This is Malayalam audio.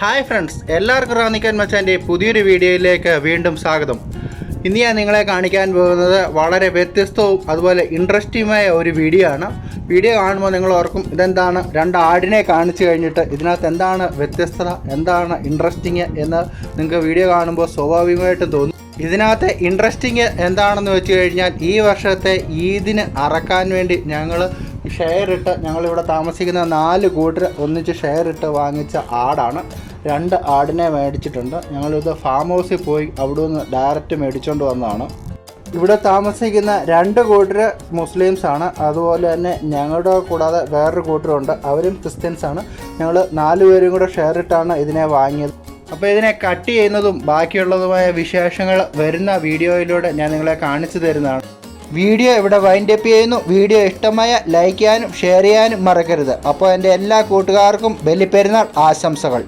ഹായ് ഫ്രണ്ട്സ് എല്ലാവർക്കും റാന്നിക്കാൻ മച്ചാന്റെ പുതിയൊരു വീഡിയോയിലേക്ക് വീണ്ടും സ്വാഗതം. ഇന്ന് ഞാൻ നിങ്ങളെ കാണിക്കാൻ പോകുന്നത് വളരെ വ്യത്യസ്തവും അതുപോലെ ഇൻട്രസ്റ്റിങ്ങുമായ ഒരു വീഡിയോ ആണ്. വീഡിയോ കാണുമ്പോൾ നിങ്ങൾ ഓർക്കും ഇതെന്താണ്? രണ്ട് ആടിനെ കാണിച്ചു കഴിഞ്ഞിട്ട് ഇതിനകത്ത് എന്താണ് വ്യത്യസ്തത? എന്താണ് ഇൻട്രസ്റ്റിങ് എന്ന് നിങ്ങൾക്ക് വീഡിയോ കാണുമ്പോൾ സ്വാഭാവികമായിട്ടും തോന്നും. ഇതിനകത്ത് ഇൻട്രസ്റ്റിങ് എന്താണെന്ന് വെച്ച് കഴിഞ്ഞാൽ ഈ വർഷത്തെ ഈദിന് അറക്കാൻ വേണ്ടി ഞങ്ങൾ ഷെയർ ഇട്ട് ഞങ്ങളിവിടെ താമസിക്കുന്ന നാല് കൂട്ടർ ഒന്നിച്ച് ഷെയർ ഇട്ട് വാങ്ങിച്ച ആടാണ്. രണ്ട് ആടിനെ മേടിച്ചിട്ടുണ്ട്. ഞങ്ങളിത് ഫാം ഹൗസിൽ പോയി അവിടെ നിന്ന് ഡയറക്റ്റ് മേടിച്ചുകൊണ്ട് വന്നതാണ്. ഇവിടെ താമസിക്കുന്ന രണ്ട് കൂട്ടർ മുസ്ലിംസ് ആണ്. അതുപോലെ തന്നെ ഞങ്ങളുടെ കൂടാതെ വേറൊരു കൂട്ടരുണ്ട്. അവരും ക്രിസ്ത്യൻസ് ആണ്. ഞങ്ങൾ നാല് പേരും കൂടെ ഷെയർ ഇട്ടാണ് ഇതിനെ വാങ്ങിയത്. അപ്പോൾ ഇതിനെ കട്ട് ചെയ്യുന്നതും ബാക്കിയുള്ളതുമായ വിശേഷങ്ങൾ വരുന്ന വീഡിയോയിലൂടെ ഞാൻ നിങ്ങളെ കാണിച്ചു തരുന്നതാണ്. വീഡിയോ ഇവിടെ വൈൻഡ് അപ്പ് ചെയ്യുന്നു. വീഡിയോ ഇഷ്ടമായ ലൈക്ക് ചെയ്യാനും ഷെയർ ചെയ്യാനും മറക്കരുത്. അപ്പോൾ എന്റെ എല്ലാ കൂട്ടുകാർക്കും ബലിപ്പെരുന്നാൾ ആശംസകൾ.